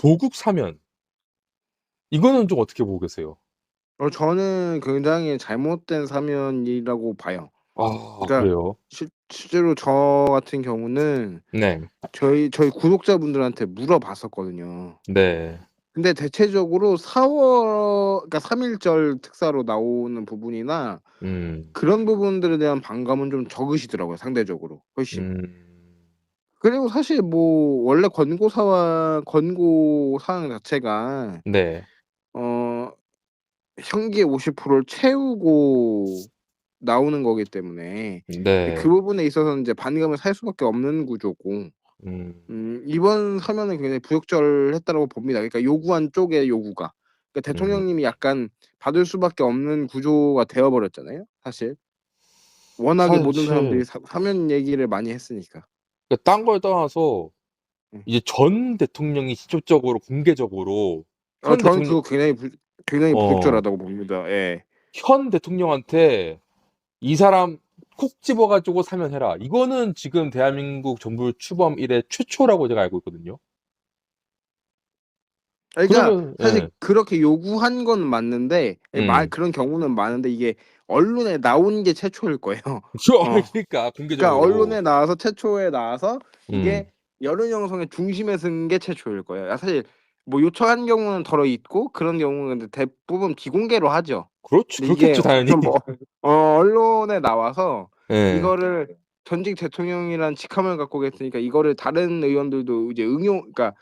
조국 사면 이거는 좀 어떻게 보고 계세요? 어 저는 굉장히 잘못된 사면이라고 봐요. 아 그러니까 그래요? 실 실제로 저 같은 경우는 네. 저희 저희 구독자분들한테 물어봤었거든요. 네. 근데 대체적으로 4월 그러니까 3.1절 특사로 나오는 부분이나 음. 그런 부분들에 대한 반감은 좀 적으시더라고요 상대적으로 훨씬. 음. 그리고 사실 뭐 원래 권고사와 권고 사항 자체가 네. 어 형기의 50%를 채우고 나오는 거기 때문에 네. 그 부분에 있어서는 이제 반감을 살 수밖에 없는 구조고 음. 음 이번 사면은 굉장히 부적절했다라고 봅니다. 그러니까 요구한 쪽의 요구가. 그러니까 음. 대통령님이 약간 받을 수밖에 없는 구조가 되어 버렸잖아요 사실. 워낙에 모든 사람들이 사실 사 사면 얘기를 많이 했으니까. 그러니까 딴 걸 떠나서 음. 이제 전 대통령이 직접적으로 공개적으로 아 현 저는 대통령 그거 굉장히 부 굉장히 어. 부적절하다고 봅니다. 예. 현 대통령한테 "이 사람 콕 집어 가지고 사면해라." 이거는 지금 대한민국 정부 출범 이래 최초라고 제가 알고 있거든요. 아 그러니까 그러면 사실 예. 그렇게 요구한 건 맞는데 음. 그런 경우는 많은데 이게 언론에 나온 게 최초일 거예요. 그쵸. 어. 그러니까 그러니까 공개적으로. 언론에 나와서 최초에 나와서 이게 음. 여론 형성의 중심에 선게 최초일 거예요. 아 사실 뭐 요청한 경우는 덜어 있고 그런 경우는 대부분 비공개로 하죠. 그렇죠. 근데 이게 그렇겠죠 당연히. 좀뭐어 언론에 나와서 예. 이거를 전직 대통령이란 직함을 갖고 계시니까 이거를 다른 의원들도 이제 응용 그러니까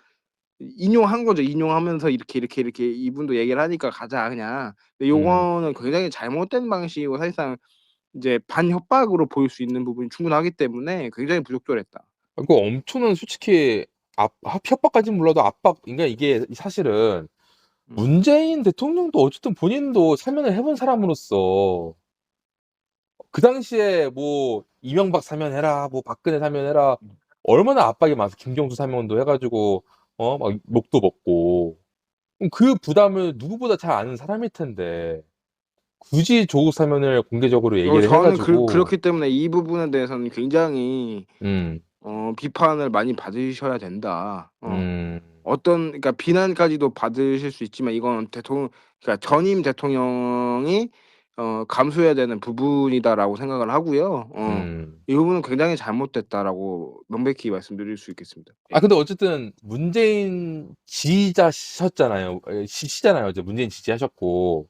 인용한 거죠. 인용하면서 이렇게, 이렇게, 이렇게 이분도 얘기를 하니까 가자 그냥. 근데 음. 요거는 굉장히 잘못된 방식이고 사실상 이제 반협박으로 보일 수 있는 부분이 충분하기 때문에 굉장히 부적절했다. 아 그 엄청난 솔직히 압 합 협박까지는 몰라도 압박 그러니까 이게 사실은 음. 문재인 대통령도 어쨌든 본인도 사면을 해본 사람으로서 그 당시에 뭐 "이명박 사면해라." 뭐 "박근혜 사면해라." 음. 얼마나 압박이 많아서 김경수 사면도 해 가지고 어 막 욕도 먹고. 그럼 그 부담을 누구보다 잘 아는 사람일 텐데 굳이 조국 사면을 공개적으로 어 얘기를 해 저는 그 가지고 그렇기 때문에 이 부분에 대해서는 굉장히 음. 어 비판을 많이 받으셔야 된다. 어. 음. 어떤 그러니까 비난까지도 받으실 수 있지만 이건 대통령 그러니까 전임 대통령이 어 감수해야 되는 부분이다라고 생각을 하고요. 어 음. 이 부분은 굉장히 잘못됐다라고 명백히 말씀드릴 수 있겠습니다. 아 예. 근데 어쨌든 문재인 지지자셨잖아요. 예시 시잖아요. 이제 문재인 지지하셨고.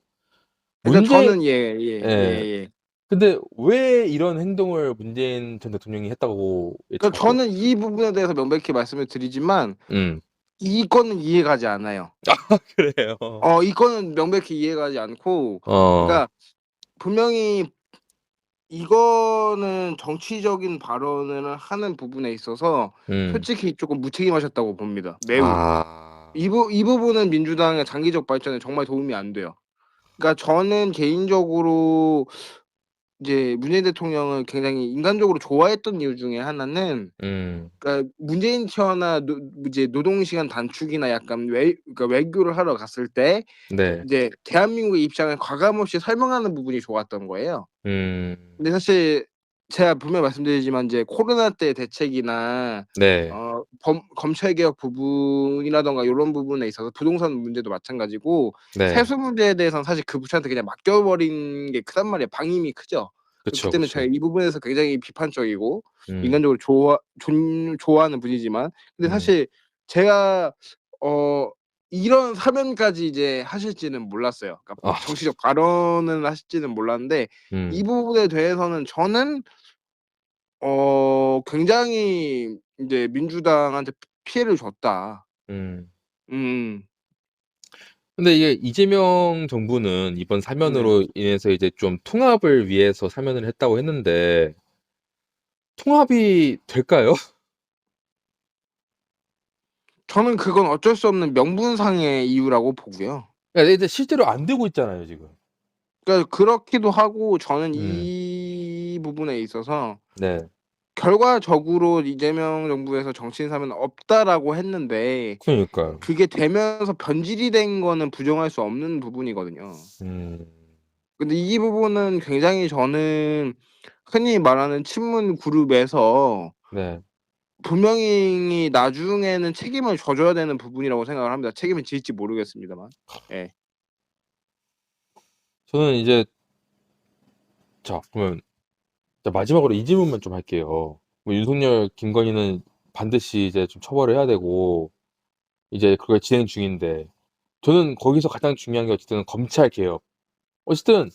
그러니까 문재인 저는 예 예 예. 예 예. 근데 왜 이런 행동을 문재인 전 대통령이 했다고 그러니까 예측하세요? 저는 이 부분에 대해서 명백히 말씀을 드리지만 음. 이거는 이해가지 않아요. 아 그래요? 어 이거는 명백히 이해가지 않고 어. 그러니까 분명히 이거는 정치적인 발언을 하는 부분에 있어서 음. 솔직히 쪼끔 무책임하셨다고 봅니다 매우. 아. 이 부 이 부분은 민주당의 장기적 발전에 정말 도움이 안 돼요. 그러니까 저는 개인적으로 이제 문재인 대통령을 굉장히 인간적으로 좋아했던 이유 중에 하나는 음. 그러니까 문재인 케어나 노 이제 노동 시간 단축이나 약간 외 그러니까 외교를 하러 갔을 때 네. 이제 대한민국의 입장을 과감 없이 설명하는 부분이 좋았던 거예요. 음. 근데 사실 제가 분명히 말씀드리지만 이제 코로나 때 대책이나 네. 어 범 검찰 개혁 부분이라든가 요런 부분에 있어서 부동산 문제도 마찬가지고 네. 세수 문제에 대해서는 사실 그 부처한테 그냥 맡겨 버린 게 크단 말이에요. 방임이 크죠. 그쵸, 그쵸. 제가 이 부분에서 굉장히 비판적이고 음. 인간적으로 좋아 존 좋아하는 분이지만 근데 음. 사실 제가 어 이런 사면까지 이제 하실지는 몰랐어요. 그러니까 아. 정치적 발언을 하실지는 몰랐는데 이 음. 부분에 대해서는 저는 어 굉장히 인제 '민주당한테 피 피해를 줬다.' 음. 음. 근데 이게 이재명 정부는 이번 네. 사면으로 인해서 이제 좀 통합을 위해서 사면을 했다고 했는데 통합이 될까요? 저는 그건 어쩔 수 없는 명분상의 이유라고 보고요. 그러니까 이제 실제로 안 되고 있잖아요 지금. 그러니까 그렇기도 하고 저는 음. 이 부분에 있어서 네. 결과적으로 이재명 정부에서 정치인 사면 없다라고 했는데 그러니까요. 그게 되면서 변질이 된 거는 부정할 수 없는 부분이거든요. 음. 근데 이 부분은 굉장히 저는 흔히 말하는 친문 그룹에서 네. 분명히 나중에는 책임을 져줘야 되는 부분이라고 생각을 합니다. 책임을 질지 모르겠습니다만. 예. 저는 이제 자 그러면 자 마지막으로 이 질문만 좀 할게요. 뭐 윤석열, 김건희는 반드시 이제 좀 처벌을 해야 되고 이제 그게 진행 중인데 저는 거기서 가장 중요한 게 어쨌든 검찰 개혁. 어쨌든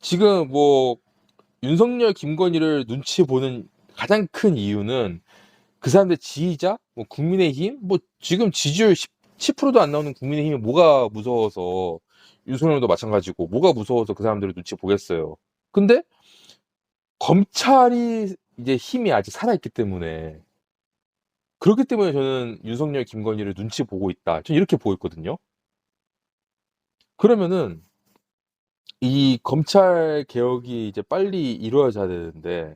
지금 뭐 윤석열, 김건희를 눈치 보는 가장 큰 이유는 그 사람들 지지자, 뭐 국민의힘, 뭐 지금 지지율 10, 10%도 안 나오는 국민의힘이 뭐가 무서워서 윤석열도 마찬가지고 뭐가 무서워서 그 사람들을 눈치 보겠어요. 근데 검찰이 이제 힘이 아직 살아있기 때문에 그렇기 때문에 저는 윤석열, 김건희를 눈치 보고 있다. 저는 이렇게 보고 있거든요. 그러면은 이 검찰 개혁이 이제 빨리 이루어져야 되는데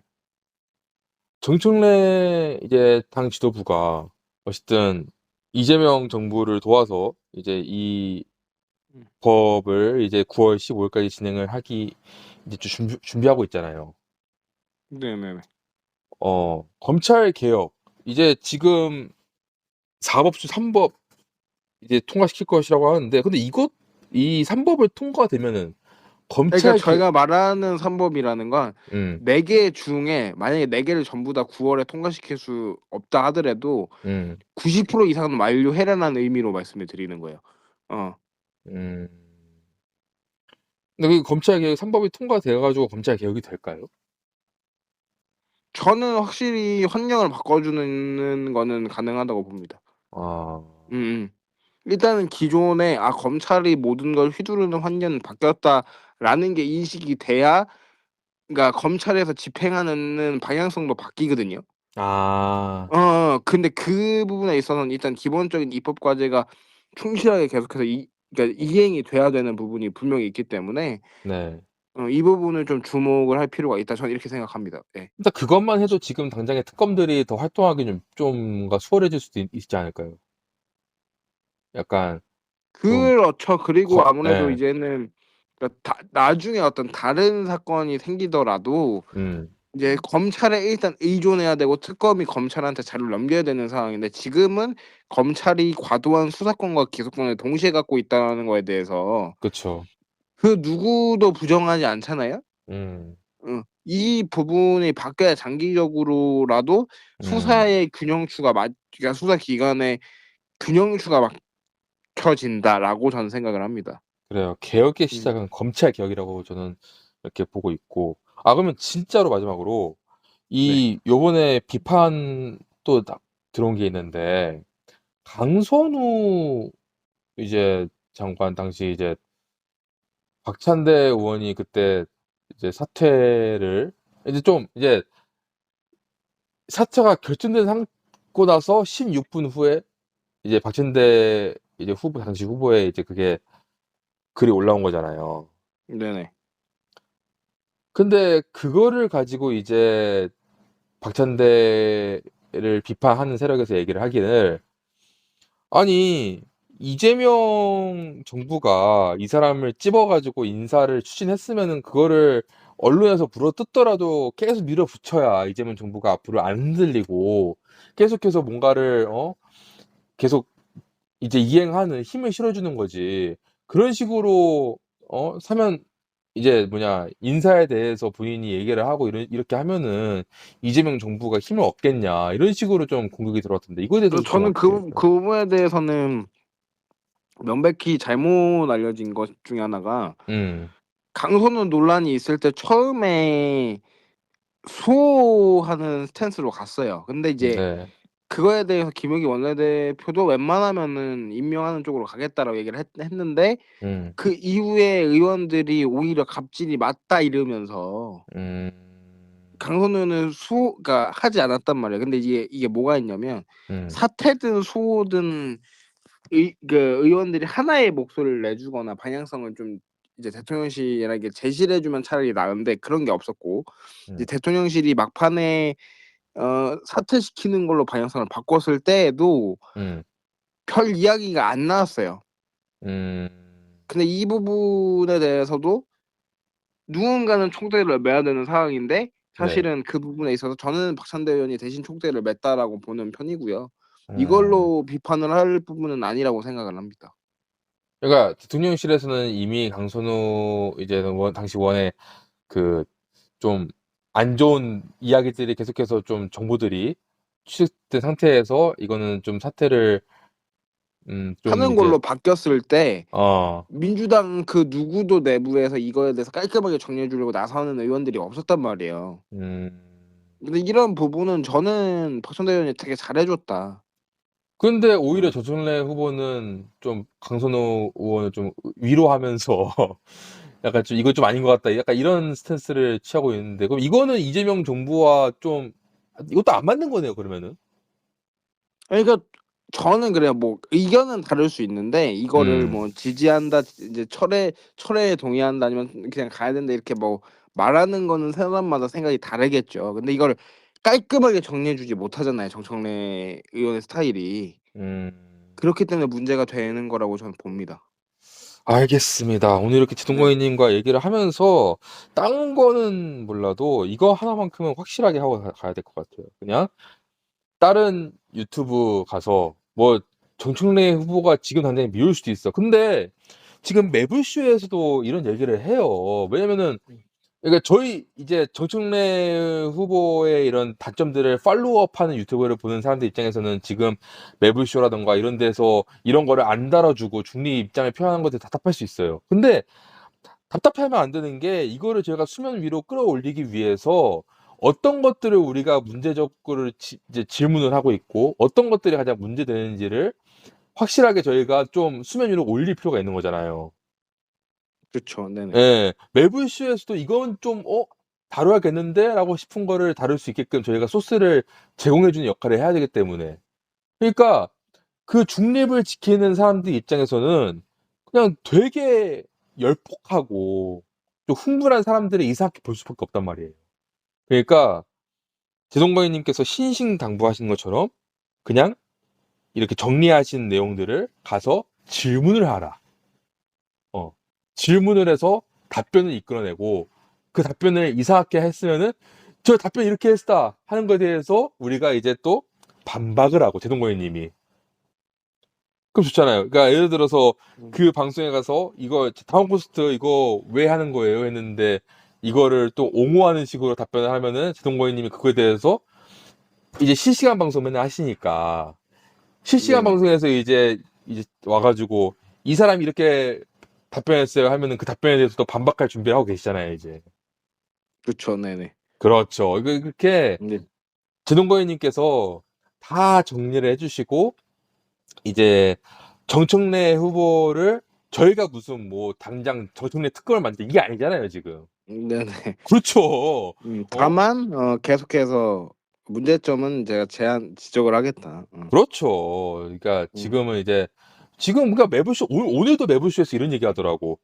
정청래 이제 당 지도부가 어쨌든 이재명 정부를 도와서 이제 이 음. 법을 이제 9월 15일까지 진행을 하기 이제 좀 준비, 준비하고 있잖아요. 네네네. 어, 검찰 개혁. 이제 지금 4법수 3법 이제 통과시킬 것이라고 하는데 근데 이것 이 3법을 통과되면은 검찰 그러니까 개- 저희가 말하는 3법이라는 건 음, 4개 중에 만약에 4개를 전부 다 9월에 통과시킬 수 없다 하더라도 음, 90% 이상은 완료해라는 의미로 말씀을 드리는 거예요. 어. 음. 근데 그 검찰 개혁 3법이 통과돼 가지고 검찰 개혁이 될까요? 저는 확실히 환경을 바꿔주는 거는 가능하다고 봅니다. 아, 음, 음. 일단은 기존에 아 검찰이 모든 걸 휘두르는 환경은 바뀌었다라는 게 인식이 돼야 그러니까 검찰에서 집행하는 방향성도 바뀌거든요. 아, 어, 어, 근데 그 부분에 있어서는 일단 기본적인 입법 과제가 충실하게 계속해서 이, 그러니까 이행이 돼야 되는 부분이 분명히 있기 때문에 네. 어, 이 부분을 좀 주목을 할 필요가 있다. 저는 이렇게 생각합니다. 예. 일단 그것만 해도 지금 당장의 특검들이 더 활동하기 좀, 좀 뭔가 수월해질 수도 있, 지 않을까요? 약간, 그렇죠. 그리고 거- 아무래도 네. 이제는 그러니까 다, 나중에 어떤 다른 사건이 생기더라도 음, 이제 검찰에 일단 의존해야 되고 특검이 검찰한테 자료를 넘겨야 되는 상황인데 지금은 검찰이 과도한 수사권과 기소권을 동시에 갖고 있다는 거에 대해서 그쵸. 그 누구도 부정하지 않잖아요. 음, 응. 이 부분이 바뀌어야 장기적으로라도 음, 수사의 균형추가 맞, 그러니까 수사 기관의 균형추가 막혀진다라고 저는 생각을 합니다. 그래요. 개혁의 음. 시작은 검찰 개혁이라고 저는 이렇게 보고 있고. 아, 그러면 진짜로 마지막으로 이 요번에 비판 또 나- 들어온 게 있는데 강선우 이제 장관 당시 이제 박찬대 의원이 그때 이제 사퇴를 이제 좀 이제 사퇴가 결정된 상고 나서 16분 후에 이제 박찬대 이제 후보 당시 후보에 이제 그게 글이 올라온 거잖아요. 네네. 근데 그거를 가지고 이제 박찬대를 비판하는 세력에서 얘기를 하기를 아니 이재명 정부가 이 사람을 찝어가지고 인사를 추진했으면은 그거를 언론에서 불어뜯더라도 계속 밀어붙여야 이재명 정부가 앞으로 안 흔들리고 계속해서 뭔가를 어 계속 이제 이행하는 힘을 실어주는 거지 그런 식으로 어 사면 이제 뭐냐 인사에 대해서 본인이 얘기를 하고 이런 이렇게 하면은 이재명 정부가 힘을 얻겠냐 이런 식으로 좀 공격이 들어왔던데 이거에 대해서 저는 그, 부- 그 부분에 대해서는 명백히 잘못 알려진 것 중에 하나가 음, 강선우 논란이 있을 때 처음에 수호하는 스탠스로 갔어요. 근데 이제 네, 그거에 대해서 김영기 원내대표도 웬만하면은 임명하는 쪽으로 가겠다라고 얘기를 했, 했는데 음, 그 이후에 의원들이 오히려 갑질이 맞다 이러면서 음, 강선우는 수호, 그러니까 하지 않았단 말이에요. 근데 이게 이게 뭐가 있냐면 음, 사퇴든 수호든 의, 그 의원들이 하나의 목소리를 내주거나 방향성을 좀 이제 대통령실에게 제시를 해주면 차라리 나은데 그런 게 없었고 이제 음. 대통령실이 막판에 어, 사퇴시키는 걸로 방향성을 바꿨을 때에도 음, 별 이야기가 안 나왔어요. 음, 근데 이 부분에 대해서도 누군가는 총대를 매야 되는 상황인데 사실은 그 부분에 있어서 저는 박찬대 의원이 대신 총대를 맸다라고 보는 편이고요. 이걸로 비판을 할 부분은 아니라고 생각을 합니다. 그러니까 대통령실에서는 이미 강선우 이제 원, 당시 원의 그좀 안 좋은 이야기들이 계속해서 좀 정보들이 취득된 상태에서 이거는 좀 사태를 음, 좀 하는 이제- 걸로 바뀌었을 때 어, 민주당 그 누구도 내부에서 이거에 대해서 깔끔하게 정리해 주려고 나서는 의원들이 없었단 말이에요. 음. 근데 이런 부분은 저는 박찬대 의원이 되게 잘해줬다. 근데 오히려 조정래 후보는 좀 강선우 의원을 좀 위로하면서 약간 좀 이거 좀 아닌 것 같다. 약간 이런 스탠스를 취하고 있는데 그럼 이거는 이재명 정부와 좀 이것도 안 맞는 거네요. 그러면은. 그러니까 저는 그래요. 뭐 의견은 다를 수 있는데 이거를 음. 뭐 지지한다, 이제 철회 철회에 동의한다 아니면 그냥 가야 된다 이렇게 뭐 말하는 거는 사람마다 생각이 다르겠죠. 근데 이걸 깔끔하게 정리해주지 못하잖아요. 정청래 의원의 스타일이 음. 그렇기 때문에 문제가 되는 거라고 저는 봅니다. 알겠습니다. 오늘 이렇게 지동거인님과 얘기를 하면서 다른 거는 몰라도 이거 하나만큼은 확실하게 하고 가- 가야 될 것 같아요. 그냥 다른 유튜브 가서 뭐 정청래 후보가 지금 당장 미울 수도 있어. 근데 지금 매불쇼에서도 이런 얘기를 해요. 왜냐면은 그러니까 저희 이제 정청래 후보의 이런 단점들을 팔로우업하는 유튜브를 보는 사람들 입장에서는 지금 매불쇼라던가 이런 데서 이런 거를 안 달아주고 중립 입장을 표현하는 것에 답답할 수 있어요. 근데 답답해하면 안 되는 게 이거를 저희가 수면 위로 끌어올리기 위해서 어떤 것들을 우리가 문제적으로 지- 이제 질문을 하고 있고 어떤 것들이 가장 문제되는지를 확실하게 저희가 좀 수면 위로 올릴 필요가 있는 거잖아요. 그렇죠. 네네. 예. 매불쇼에서도 이건 좀 어 다뤄야겠는데 라고 싶은 거를 다룰 수 있게끔 저희가 소스를 제공해 주는 역할을 해야 되기 때문에. 그러니까 그 중립을 지키는 사람들 입장에서는 그냥 되게 열폭하고 좀 흥분한 사람들을 이상하게 볼 수밖에 없단 말이에요. 그러니까 제동광희 님께서 신신 당부하신 것처럼 그냥 이렇게 정리하신 내용들을 가서 질문을 하라. 어. 질문을 해서 답변을 이끌어내고 그 답변을 이상하게 했으면은 저 답변 이렇게 했다 하는 거에 대해서 우리가 이제 또 반박을 하고 제동거인 님이 그럼 좋잖아요. 그러니까 예를 들어서 그 방송에 가서 이거 다운 포스트 이거 왜 하는 거예요 했는데 이거를 또 옹호하는 식으로 답변을 하면은 제동거인 님이 그거에 대해서 이제 실시간 방송 맨날 하시니까 실시간 네. 방송에서 이제 이제 와가지고 이 사람이 이렇게 답변했어요 하면은 그 답변에 대해서 또 반박할 준비를 하고 계시잖아요 이제 그렇죠. 네네. 그렇죠 이거 그렇게 네. 제동거인님께서 다 정리를 해주시고 이제 정청래 후보를 저희가 무슨 뭐 당장 정청래 특검을 만들 이게 아니잖아요 지금 네네. 그렇죠 음, 다만 어, 계속해서 문제점은 제가 제한 지적을 하겠다. 어. 그렇죠 그러니까 지금은 이제 지금 그러니까 매불쇼 오늘, 오늘 도 매불쇼에서 이런 얘기 하더라고.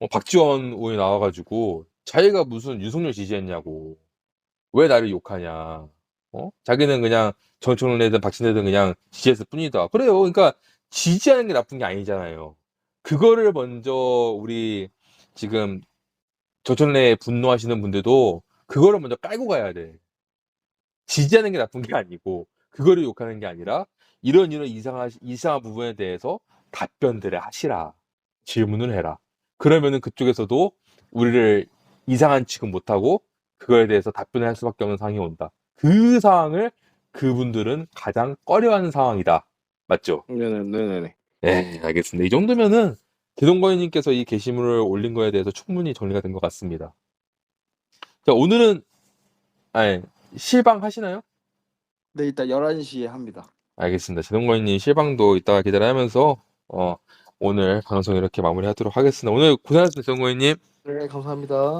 어, 박지원 의원이 나와가지고 자기가 무슨 윤석열 지지했냐고. 왜 나를 욕하냐. 어? 자기는 그냥 정청래든 박진대든 그냥 지지했을 뿐이다. 그래요. 그러니까 지지하는 게 나쁜 게 아니잖아요. 그거를 먼저 우리 지금 정청래에 분노하시는 분들도 그거를 먼저 깔고 가야 돼. 지지하는 게 나쁜 게 아니고 그거를 욕하는 게 아니라 이런 이런 이상한 이상한 부분에 대해서 답변들을 하시라 질문을 해라 그러면은 그쪽에서도 우리를 이상한 취급 못하고 그거에 대해서 답변을 할 수밖에 없는 상황이 온다 그 상황을 그분들은 가장 꺼려하는 상황이다 맞죠? 네네 네네네. 네 알겠습니다 이 정도면은 대동거인님께서 이 게시물을 올린 거에 대해서 충분히 정리가 된 것 같습니다 자 오늘은 아니 실방 하시나요? 네 일단 11시에 합니다. 알겠습니다. 제동거인님 실방도 이따가 기다려하면서 어, 오늘 방송 이렇게 마무리하도록 하겠습니다. 오늘 고생하셨습니다, 제동거인님. 네 감사합니다.